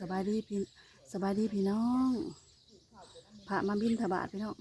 สบายดีพี่สบายดีพี่น้องพระมาบินทบาทพี่น้อง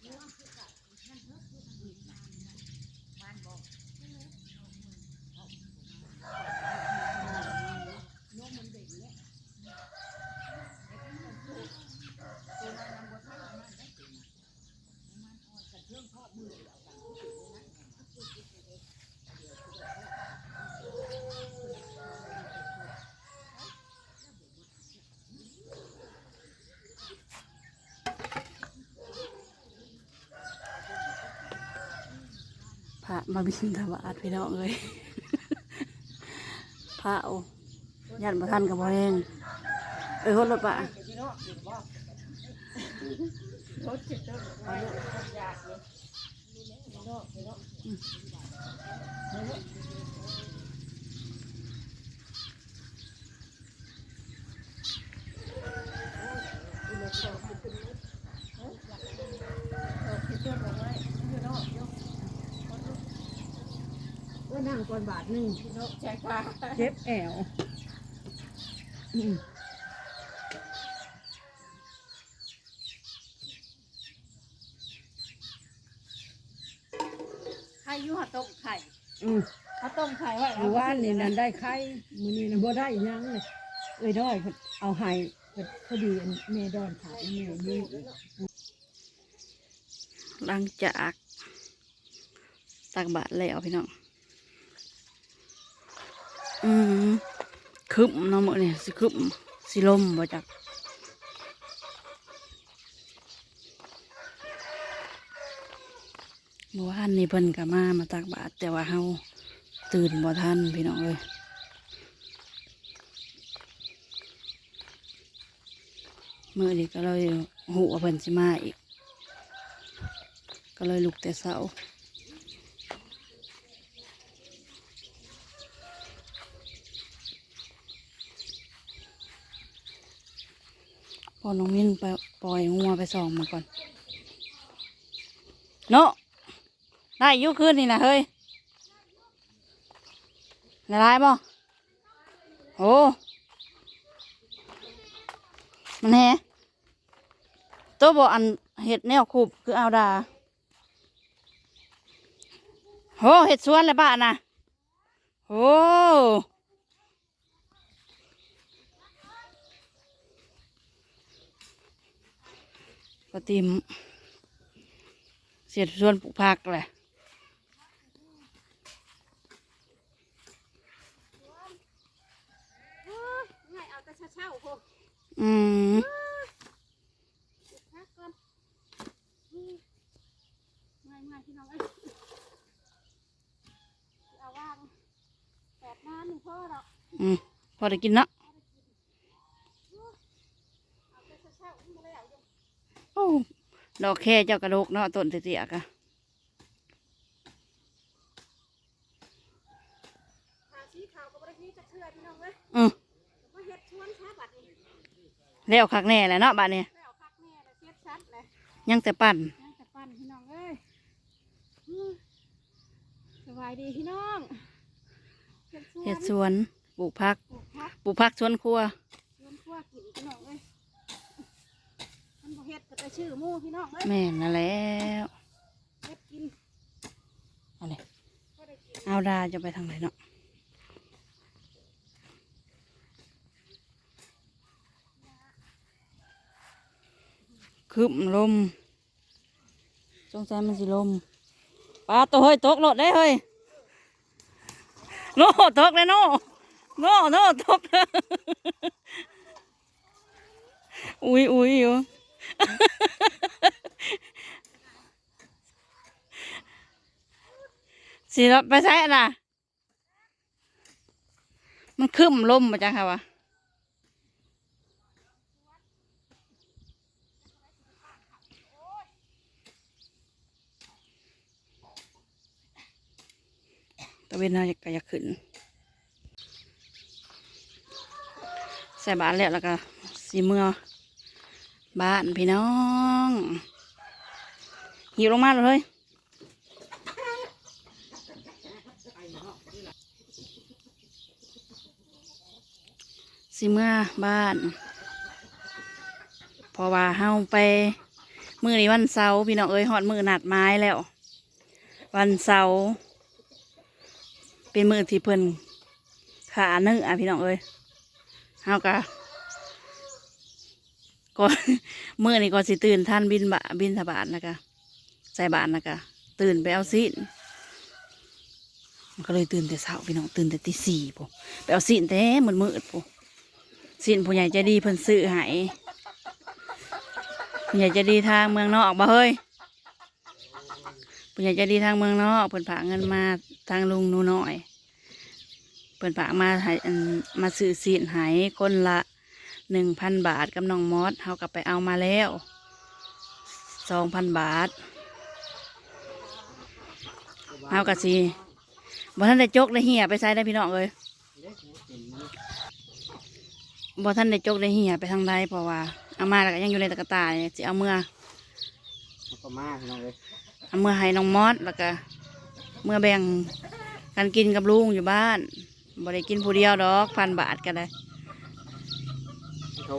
Yeah. ระมาบินทบาทพี่น้องเลยพระโอ้ยันประทันกับพ่อเองเออรถรถปะรถจิตรถเอาลูกรถยากเลย นั่งก่อนบาทหนึ่งนกใช่ค่ะเจ็บแอวอืมไข่ยุ่หาตกไข่อืมเขต้มไข่ไว้เมื่อวานนี่นั่นได้ไข่มือนี่น่นบ่ได้ยังเลยเอ้ยด้อยเอาให้เพิ่นอดีอัแม่ดอนถามแม่นี่หลังจากตักบาทแล้วพี่น้อง อืมคึมเนาะมื้อนี้สิคึมสิลมบ่จักเมื่อวานนี้เพิ่นก็มามาตักบาตรแต่ว่าเฮาตื่นบ่ทันพี่น้องเอ้ยมื้อนี้ก็เลยหูว่าเพิ่นสิมาอีก ก็เลยลุกแต่เช้า พอน้องมิ้นไปปล่อยงัวไปส่องมาก่อน เนาะได้อยุคืนนี่นะเฮ้ยละลายบ่โอ้ มันแฮตัวบ่อันเห็ดแนวคูบคือเอาดาโหเห็ดสวนเลยบ้านะโอ้ ปติมเสียดสวนปลูกผักแหละง่ายเอาแต่เช้าๆพวกอืมพักก่อนง่ายง่ายๆ ดอกแค่เจ้ากระโดกเนาะต้นเตี้ยๆกะหาสีขาวก็บ่ได้มีจะเชื่อพี่น้องเอ้ยอืมมาเฮ็ดชวนช้าบัดนี้แล้วคักแน่แหละเนาะบ้านนี้แล้วคักแน่เลยเสียดชัดเลยยังแต่ปั่นยังแต่ปั่นพี่น้องเอ้ยอืมสบายดีพี่น้องเฮ็ดชวนเห็ดสวนปลูกผักปลูกผักปลูกผักสวนครัวชวนคั่วกินพี่น้องเอ้ยมัน บ่เฮ็ดก็แต่ชื่อหมู่พี่น้องเอ้ยแม่นนั่นแล้วเฮ็ดกินเอาเลยก็ได้กินเอาดาจะไปทางไหนเนาะคืบลมสงสัยมันสิลมปลาตัวเฮ้ยตกรถได้เฮ้ยโน่ตกเลยโน่โน่โน่ตกอุ้ยอุ้ยอยู่ สิเราไปใช้น่ะ มันคึมล่มมาจังค่ะวะตะเวนน่าจะกอยากขึ้น ใส่บาทแล้วแล้วก็สีเมือ บ้านพี่น้องหิวลงมาเลยสิเมื่อบ้านพราะว่าเฮาไป มือนี้วันเสาร์พี่น้องเอ้ยหอดมือหนัดไม้แล้ว วันเสาร์เป็นมือที่เพิ่นขาเนื้อพี่น้องเอ้ยเฮากะ ก็มือนี้ก็สิตื่นท่านบินบะบินสบาทนะคะใส่บาทนะคะตื่นไปเอาซีนมันก็เลยตื่นแต่เช้าพี่น้องตื่นแต่ตีสี่ปุ๊ไปเอาซีนแต่มืดมืดปุ๊สินผู้ใหญ่ใจดีเพิ่นซื้อให้ผู้ใหญ่ใจดีทางเมืองนอกบ่เฮ้ยผู้ใหญ่ใจดีทางเมืองนอกเพิ่นฝากเงินมาทางลุงหนูน้อยเพิ่นฝากมาห้อันมาซื้อสินให้คนละ หนึ่งพันบาทกับน้องมอสเฮาก็ไปเอามาแล้วสองพันบาทเฮาก็สิบ่ทันได้จกได้เหี่ยไปใส่ได้พี่น้องเอ้ยบ่ท่านได้จกได้เหี่ยไปทางใดเพราะว่าเอามาแล้วก็ยังอยู่ในตะกร้าตายสิเอาเมื่อมันก็มากน้องเลยเอาเมื่อให้น้องมอสแล้วก็เมื่อแบ่งกันกินกับลุงอยู่บ้านบ่ได้กินผู้เดียวดอกพันบาทก็ได้ท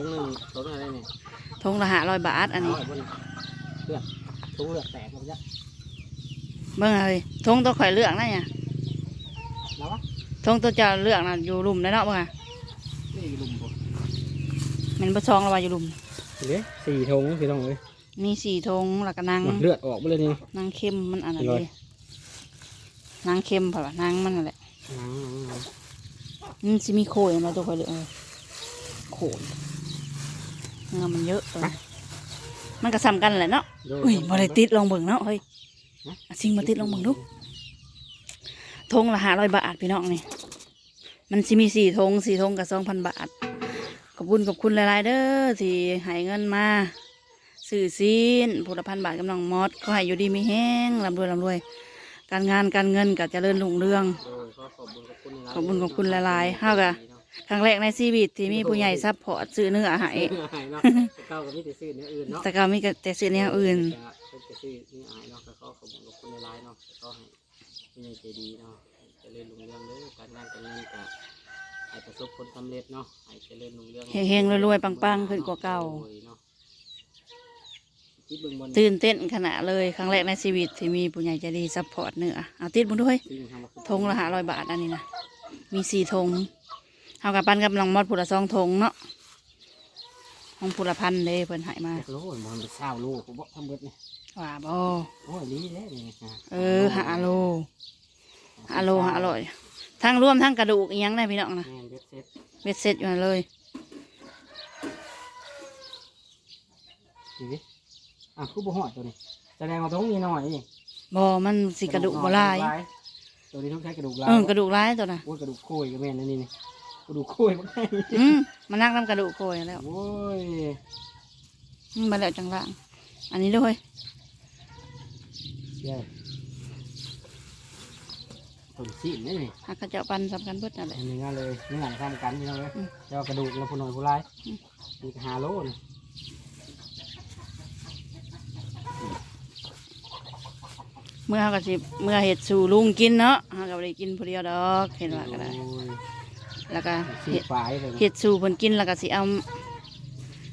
งหนึ่งทงอะไรเนี่ยทงละห้าร้อยบาทอันนี้เาไว้บนเลือดทงเลือดแตกหมดจ้ะเบิ่งเลยทงตัวข่อยเลือกนะเนี่ยแล้ววะทงตัวเจ้าเลือกนะอยู่หลุมได้เนาะเบิ่งอะนี่ลุมบ่แมันบ่ซองแล้วว่าอยู่หลุม เด้สี่ธงพี่น้องเอ้ยมีสี่ทงแล้วก็นางเลือดออกไปเลยนี่ นางเข้มมันอันนั้นอร่อย เลยนางเข้มเปล่านางมันนั่นแหละหนังหนังมันสิมีโขยมาตัวข่อยเลือกเลยโขย เงามันเยอะเออมันก็ซ้ำกันแหละเนาะโดอุ้ยบ่ได้ติดลองเบิ่งเนาะเฮ้ยเอาสิ่งมาติดลองเบิ่งดูทงละห้าร้อยบาทพี่น้องนี่ มันสิมีสี่ทงสี่ทงกับสองพันบาท ขอบคุณขอบคุณหลายๆเด้อที่ให้เงินมาสื่อซีนผลิพันธ์บาทกำลังมอดก็ให้อยู่ดีมีแห้งร่ำรวยร่ำรวย การงานการเงินก็เจริญรุ่งเรืองโดยขอขอบคุณขอบคุณหลายๆขอบคุณขอบคุณหลายๆเฮากะ ครั้งแรกในชีวิตที่มีผู้ใหญ่ซัพพอร์ตซื้อเนื้อให้เอ้ยเนาะแต่เก้าก็มีแต่ซื้อเนื้ออื่นเนาะแต่ก็มีแต่ซื้อแนวอื่นจะเป็นจะซื้อเนื้ออายเนาะแล้วก็ขอบคุณขอบคุณหลายๆเนาะแล้วก็ให้ผู้ใหญ่ใจดีเนาะเจริญรุ่งเรืองเด้อการงานการเงินก็ให้ประสบผลสำเร็จเนาะให้เจริญรุ่งเรืองเฮงๆรวยๆปังๆขึ้นกว่าเก่าโดยเนาะคิดเบิ่งบนตื่นเต้นขนาดเลยครั้งแรกในชีวิตที่มีผู้ใหญ่ใจดีซัพพอร์ตเนื้อเอาติดบุญด้วย สิ่งทำมาคือทงละห้าร้อยบาทอันนี้นะ มีสี่ทง เฮากับปันกับน้องมอดผู้ละสองทงเนาะห้องผู้ละพันเลยเพิ่นใหายมา โลมันเป็นเศร้าโลผมบอกทำเบิดเนี่ยว่าบ่โอ้ยดีเลยนี่ฮะเออหาโลหาโลหาอร่อยทั้งรวมทั้งกระดูกอีหยังได้พี่น้องนะแม่นเบ็ดเซ็ตเบ็ดเสร็จอยู่นั่นเลยดูดิอะคือบ่หอดตัวนี้แสดงว่าต้องมีหน่อยนี่บ่มันสิกระดูกบ่หลายตัวนี้ต้องใช้กระดูกลายเออกระดูกหลายตัวน่ะ โอ้ยกระดูกโคยก็แม่นนะนี่นี่ กระดูกโคยมันไงอืมมันนักน้ำกระดูกโกยแล้วโอ้ยอืมมาแล้วจังล่างอันนี้ด้วยเชี่ยต้นซีนนี่นี่หากเขาเจะปันสำคัญเบิดนั่นแหละ อันนี้งานเลยนี่งานทำกันพี่น้องเลยอืมเจ้ากระดูกแล้วผู้น้อยผู้ร้ายอืม มีหาโลนี่เมื่อเขาก็สิเมื่อเห็ดสู่ลุงกินเนาะเขาก็บ่ได้กินผู้เดียวดอกเห็นว่าก็ได้โอ้ย แล้วก็สีเห็ดฝายเลยนะเห็ดสู่เพิ่นกินแล้วก็สิเอา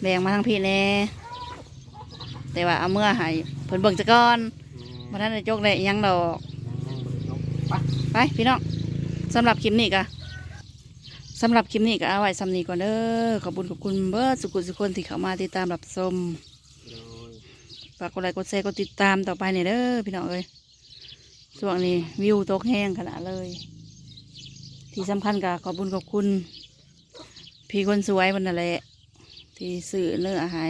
แบ่งมาทางพี่แน่แต่ว่าเอาเมื่อให้เพิ่นเบิ่งซะก่อนบ่ทันได้จกได้อิหยังดอก ไปพี่น้องสำหรับคลิปนี้ก็สำหรับคลิปนี้ก็เอาไว้สำนีก่อนเด้อขอบคุณขอบคุณเบิร์ดสุกุลสุคนที่เข้ามาติดตามรับชมโดยฝากกดไลค์กดแชร์กดติดตามต่อไปเนี่ยเด้อพี่น้องเอ้ยช่วงนี้วิวตกแห้งขนาดเลย ที่สำคัญก็ขอบคุณขอบคุณ พี่คนสวยวันนั่นแหละที่ซื้อเนื้อให้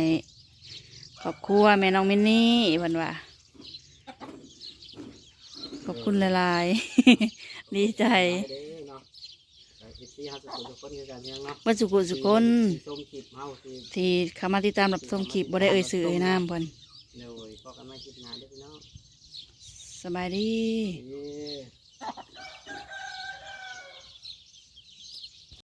ขอบครัวแม่น้องมินนี่วันว่าขอบคุณหลายๆ ดีใจไปเด้อเนาะไปเอฟซีเฮาสุขุมทุกคนคือกันยังเนาะว่าสุกุสุคนที่ชมคลิปเฮาที่ที่เข้ามาติดตามรับชมคลิปบ่ได้เอ่ยสื่อเอ่ยน้ำเพิ่นโดยพอกันมาคลิปหน้าเด้อพี่น้องสบายดีเย้